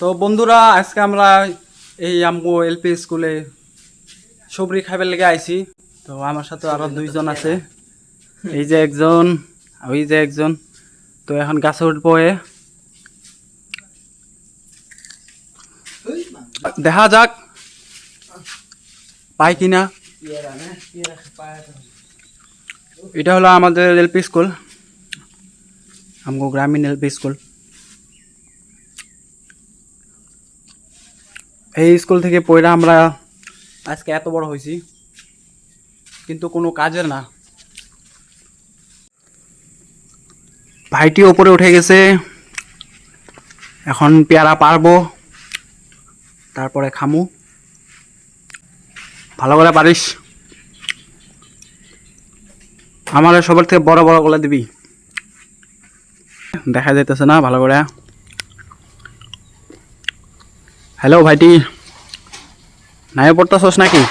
তো বন্ধুরা আজকে আমরা এই আমগো এলপি স্কুলে সবরি খাইবার লেগে আইছি। তো আমার সাথে আরও দুইজন আছে। এই যে একজন ওই যে একজন। তো এখন গাছে উঠবো এ। দেখা যাক পাই কিনা। এটা হলো আমাদের এলপি স্কুল আমগো গ্রামীণ এলপি স্কুল। এই স্কুল থেকে পড়ে আমরা আজকে এত বড় হয়েছি কিন্তু কোনো কাজের না। ভাইটি ওপরে উঠে গেছে, এখন পেয়ারা পারব তারপরে খামু। ভালো করে পারিস। আমার সবার থেকে বড় বড়গুলা দিবি। দেখা যাইতেছে না ভালো করে। হ্যালো ভাইটি। নাই পড়তেছস নাকি?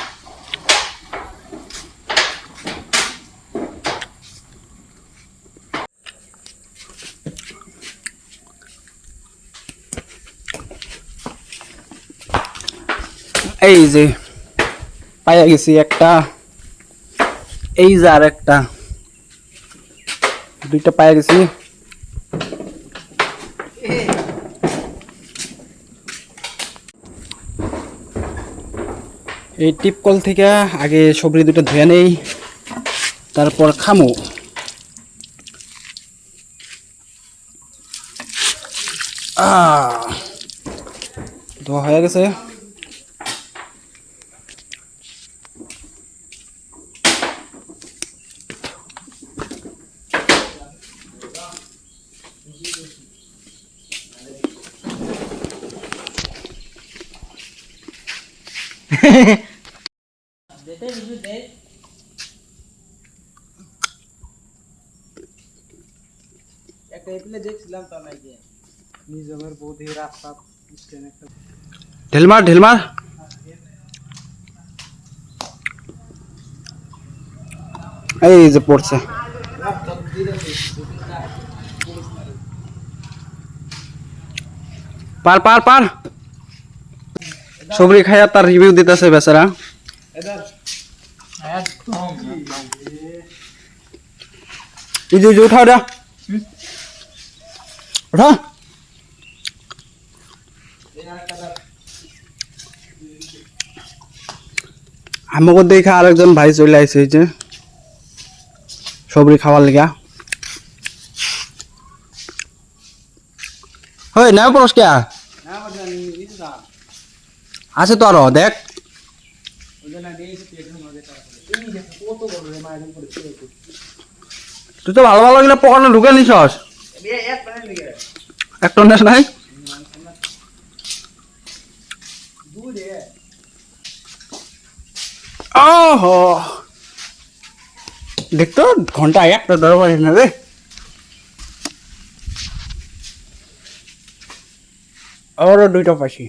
এই যে, পাইয়া গেছি একটা। এই যে আর একটা দুইটা পাইয়া গেছি। এই টিপকল থেকে আগে সবরি দুটো ধুয়ে নেই তারপর খামু। ধোয়া হয়ে গেছে। একটা এপ্রিলে দেখছিলাম তো নাকি নিজমের বৌদি রাস্তা স্ট্যান্ড একটা ঢেলমার ঢেলমার এই যে পড়ছে পার পার পার সবরি খাইয়া তার রিভিউ দিতেছে বেচারা এদার একদম এই যে এই যে উঠা আমাকে দেখে আরেকজন ভাই চলে আসছে এই যে। সবরি খাওয়ার লিগা। হয় না পরস কে? আছে তো আরও দেখ। তুই তো ভালো ভালো কিনা পকানো ঢুকে নিছস। এক লেগে নাই? ওহো। দেখতো ঘণ্টা একটা পারিস না রে। আরও দুইটা পাইছি।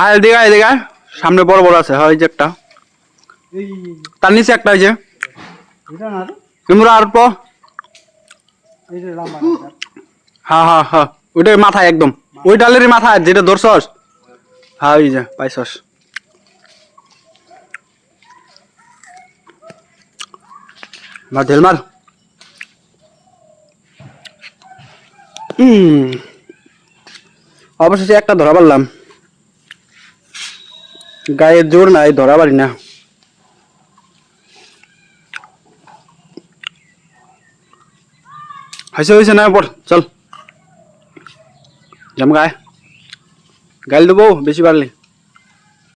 আর এদিকে, আয়। সামনে বড় বড় আছে হয় যে একটা। তার নিচে একটা যে। এটা না তো ইমরা আর প। এই যে হ্যাঁ হ্যাঁ হ্যাঁ মাথায় একদম। ওই ডালেরই মাথায় যেটা ধরছস। হ্যাঁ ওই যে পাইছস। মার ঢেল মার। হুম অবশেষে একটা ধরা পারলাম। গায়ে জোর নাই, ধরা পারি না। হয়েছে হয়েছে না পর চল। জাম গায়ে। গাইল দেবো, বেশি পারলি।